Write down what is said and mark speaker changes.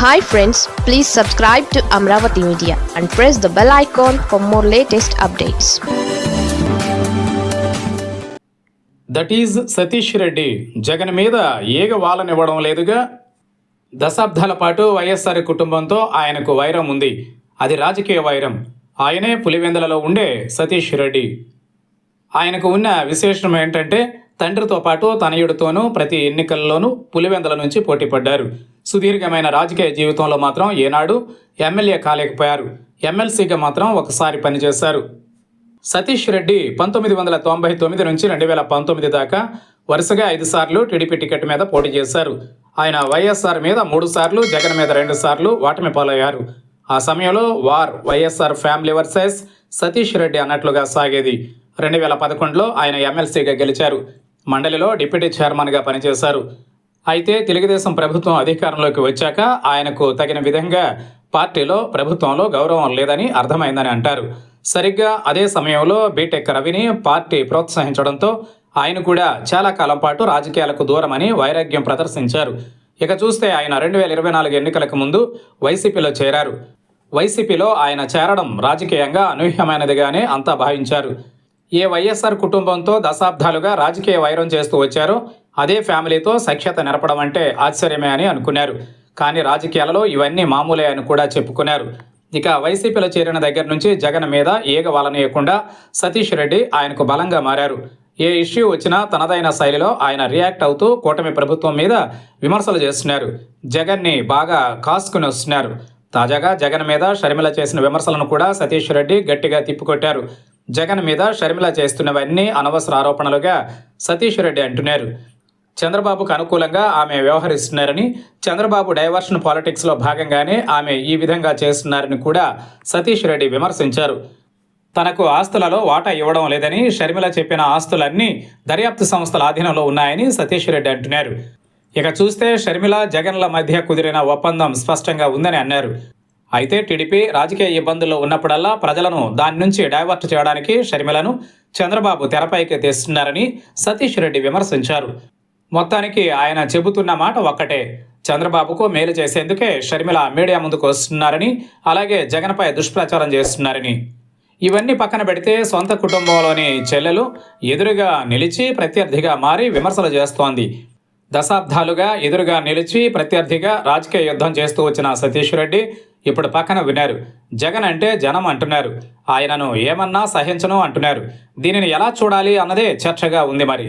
Speaker 1: Hi friends please subscribe to Amaravati media and press the bell icon for more latest updates
Speaker 2: that is Satish Reddy Jagan మీద ఏగ వాలనివ్వడం లేదుగా. దశాబ్దాల పాటు వైఎస్ఆర్ కుటుంబంతో ఆయనకు వైరం ఉంది. అది రాజకీయ వైరం. ఆయనే పులివెందులలో ఉండే సతీష్ రెడ్డి. ఆయనకు ఉన్న విశేషం ఏంటంటే తండ్రితో పాటు తనయుడితోనూ ప్రతి ఎన్నికల్లోనూ పులివెందుల నుంచి పోటీపడ్డారు సుదీర్ఘమైన రాజకీయ జీవితంలో మాత్రం ఏనాడు ఎమ్మెల్యే కాలేకపోయారు. ఎమ్మెల్సీగా మాత్రం ఒకసారి పనిచేశారు. సతీష్ రెడ్డి పంతొమ్మిది వందల తొంభై తొమ్మిది నుంచి రెండు వేల పంతొమ్మిది దాకా వరుసగా ఐదు సార్లు టీడీపీ టికెట్ మీద పోటీ చేశారు. ఆయన వైఎస్ఆర్ మీద మూడు సార్లు జగన్ మీద రెండు సార్లు ఓటమి పాలయ్యారు. ఆ సమయంలో war YSR family versus Satish Reddy అన్నట్లుగా సాగేది. రెండు వేల పదకొండులో ఆయన ఎమ్మెల్సీగా గెలిచారు. మండలిలో డిప్యూటీ చైర్మన్గా పనిచేశారు. అయితే తెలుగుదేశం ప్రభుత్వం అధికారంలోకి వచ్చాక ఆయనకు తగిన విధంగా పార్టీలో ప్రభుత్వంలో గౌరవం లేదని అర్థమైందని అంటారు. సరిగ్గా అదే సమయంలో బీటెక్ రవిని పార్టీ ప్రోత్సహించడంతో ఆయన కూడా చాలా కాలం పాటు రాజకీయాలకు దూరమని వైరాగ్యం ప్రదర్శించారు. ఇక చూస్తే ఆయన రెండు వేల ఇరవై నాలుగు ఎన్నికలకు ముందు వైసీపీలో చేరారు. వైసీపీలో ఆయన చేరడం రాజకీయంగా అనూహ్యమైనదిగానే అంతా భావించారు. ఏ వైఎస్ఆర్ కుటుంబంతో దశాబ్దాలుగా రాజకీయ వైరం చేస్తూ వచ్చారో అదే ఫ్యామిలీతో సఖ్యత నెరపడం అంటే ఆశ్చర్యమే అని అనుకున్నారు. కానీ రాజకీయాలలో ఇవన్నీ మామూలే అని కూడా చెప్పుకున్నారు. ఇక వైసీపీలో చేరిన దగ్గర నుంచి జగన్ మీద ఏగ వలనీయకుండా సతీష్ రెడ్డి ఆయనకు బలంగా మారారు. ఏ ఇష్యూ వచ్చినా తనదైన శైలిలో ఆయన రియాక్ట్ అవుతూ కూటమి ప్రభుత్వం మీద విమర్శలు చేస్తున్నారు. జగన్ని బాగా కాసుకుని వస్తున్నారు. తాజాగా జగన్ మీద షర్మిల చేసిన విమర్శలను కూడా సతీష్ రెడ్డి గట్టిగా తిప్పికొట్టారు. జగన్ మీద షర్మిల చేస్తున్నవన్నీ అనవసర ఆరోపణలుగా సతీష్ రెడ్డి అంటున్నారు. చంద్రబాబుకు అనుకూలంగా ఆమె వ్యవహరిస్తున్నారని చంద్రబాబు డైవర్షన్ పాలిటిక్స్లో భాగంగానే ఆమె ఈ విధంగా చేస్తున్నారని కూడా సతీష్ రెడ్డి విమర్శించారు. తనకు ఆస్తులలో వాటా ఇవ్వడం లేదని షర్మిల చెప్పిన ఆస్తులన్నీ దర్యాప్తు సంస్థల ఆధీనంలో ఉన్నాయని సతీష్ రెడ్డి అంటున్నారు. ఇక చూస్తే షర్మిల జగన్ల మధ్య కుదిరిన ఒప్పందం స్పష్టంగా ఉందని అన్నారు. అయితే టీడీపీ రాజకీయ ఇబ్బందుల్లో ఉన్నప్పుడల్లా ప్రజలను దాని నుంచి డైవర్ట్ చేయడానికి షర్మిలను చంద్రబాబు తెరపైకి తెస్తున్నారని సతీష్ రెడ్డి విమర్శించారు. మొత్తానికి ఆయన చెబుతున్న మాట ఒక్కటే. చంద్రబాబుకు మేలు చేసేందుకే షర్మిల మీడియా ముందుకు వస్తున్నారని అలాగే జగన్పై దుష్ప్రచారం చేస్తున్నారని. ఇవన్నీ పక్కన పెడితే సొంత కుటుంబంలోని చెల్లెలు ఎదురుగా నిలిచి ప్రత్యర్థిగా మారి విమర్శలు చేస్తోంది. దశాబ్దాలుగా ఎదురుగా నిలిచి ప్రత్యర్థిగా రాజకీయ యుద్ధం చేస్తూ వచ్చిన సతీష్ రెడ్డి ఇప్పుడు పక్కన విన్నారు. జగన్ అంటే జనం అంటున్నారు. ఆయనను ఏమన్నా సహించను అంటున్నారు. దీనిని ఎలా చూడాలి అన్నదే చర్చగా ఉంది మరి.